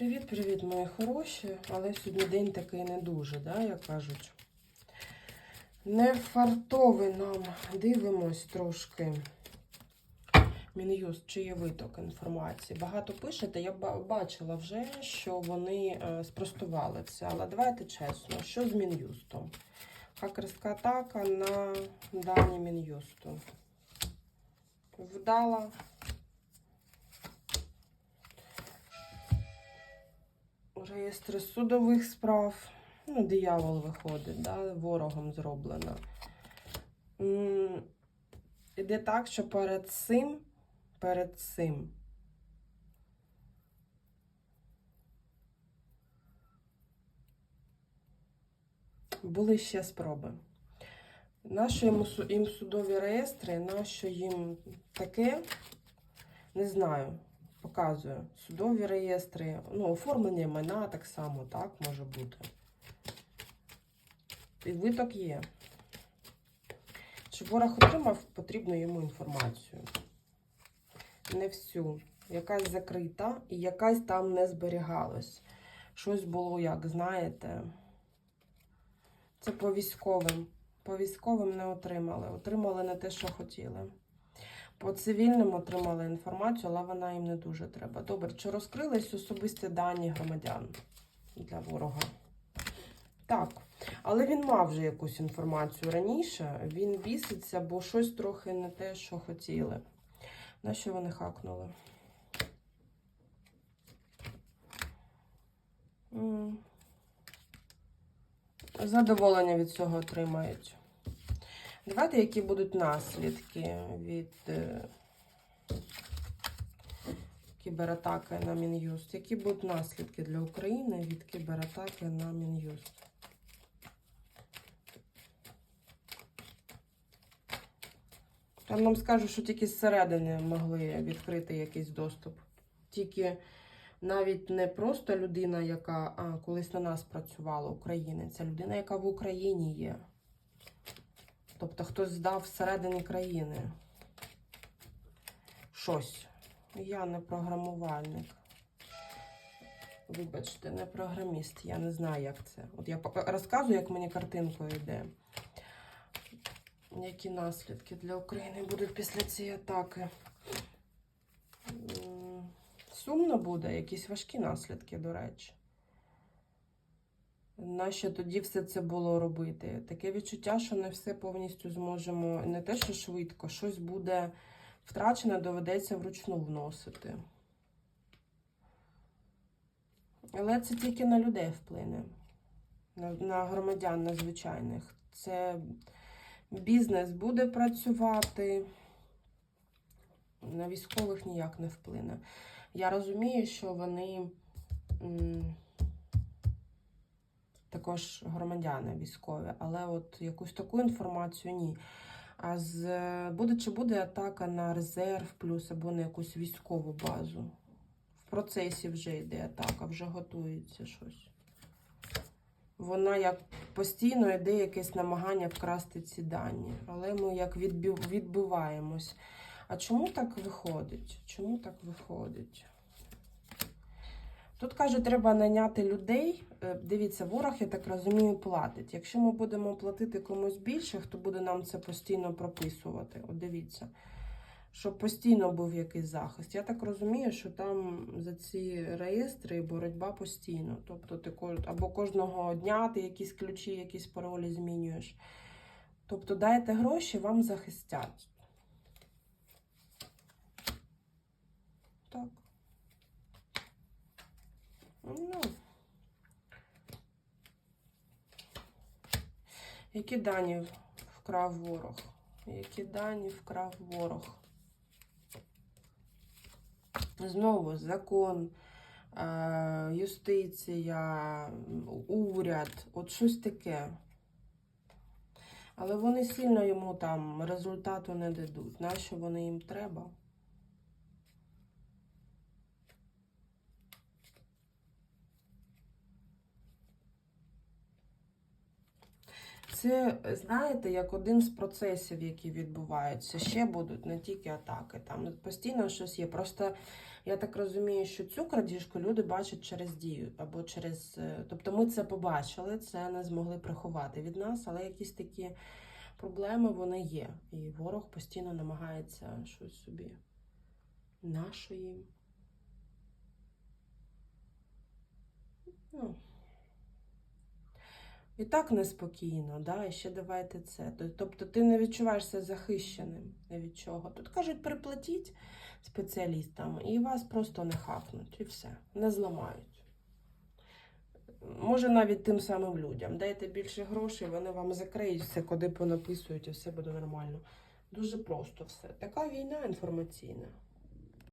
Привіт-привіт, мої хороші, але сьогодні день такий не дуже, да, як кажуть. Не фартовий нам. Дивимось трошки. Мін'юст, чи є виток інформації. Багато пишете, я бачила вже, що вони е, спростували це. Але давайте чесно, що з Мін'юстом? Хакерська атака на дані Мін'юсту. Вдала. Реєстри судових справ. Ну, диявол виходить, да? ворогом зроблено. Іде так, що перед цим, перед цим. Були ще спроби. Нащо їм, їм судові реєстри, нащо їм таке? Не знаю. Показую. Судові реєстри, ну, оформлення імена так само, так, може бути. І виток є. Щоб ворог отримав потрібну йому інформацію. Не всю. Якась закрита і якась там не зберігалась. Щось було, як знаєте. Це по військовим. По військовим не отримали. Отримали не те, що хотіли. По цивільним отримали інформацію, але вона їм не дуже треба. Добре, чи розкрились особисті дані громадян для ворога? Так. Але він мав вже якусь інформацію раніше. Він біситься, бо щось трохи не те, що хотіли. На що вони хакнули? Задоволення від цього отримають. Давайте, які будуть наслідки від е, кібератаки на Мін'юст. Які будуть наслідки для України від кібератаки на Мін'юст? Там нам скажуть, що тільки зсередини могли відкрити якийсь доступ. Тільки навіть не просто людина, яка а, колись на нас працювала, українець, а людина, яка в Україні є. Тобто хтось здав всередині країни. Щось. Я не програмувальник. Вибачте, не програміст. Я не знаю, як це. От я розказую, як мені картинкою йде. Які наслідки для України будуть після цієї атаки? Сумно буде, якісь важкі наслідки, до речі. Нащо тоді все це було робити? Таке відчуття, що не все повністю зможемо, не те, що швидко, щось буде втрачене, доведеться вручну вносити. Але це тільки на людей вплине, на, громадян, на звичайних. Це бізнес буде працювати, на військових ніяк не вплине. Я розумію, що вони також громадяни військові, але от якусь таку інформацію ні. А з буде чи буде атака на резерв плюс або на якусь військову базу. В процесі вже йде атака, вже готується щось. Вона як постійно йде якесь намагання вкрасти ці дані, але ми як відбив, відбиваємось. А чому так виходить? Чому так виходить? Тут кажуть, треба наняти людей. Е, Дивіться, ворог, я так розумію, платить. Якщо ми будемо платити комусь більше, хто буде нам це постійно прописувати? От дивіться, щоб постійно був якийсь захист. Я так розумію, що там за ці реєстри боротьба постійно. Тобто ти або кожного дня ти якісь ключі, якісь паролі змінюєш. Тобто дайте гроші, вам захистять. Так. Ну. Які дані вкрав ворог? Які дані вкрав ворог? Знову закон, е, юстиція, уряд, от щось таке. Але вони сильно йому там результату не дадуть. Нащо вони їм треба? Це, знаєте, як один з процесів, які відбуваються. Ще будуть не тільки атаки. Там постійно щось є. Просто Я так розумію, що цю крадіжку люди бачать через дію або через. е, Тобто ми це побачили, це не змогли приховати від нас, але якісь такі проблеми вони є. І ворог постійно намагається щось собі нашої. Ну. І так неспокійно, да? і ще давайте це. Тобто ти не відчуваєшся захищеним ні від чого. Тут кажуть, приплатіть спеціалістам, і вас просто не хапнуть, і все, не зламають. Може, навіть тим самим людям. Дайте більше грошей, вони вам закриють все, куди понаписують, і все буде нормально. Дуже просто все. Така війна інформаційна.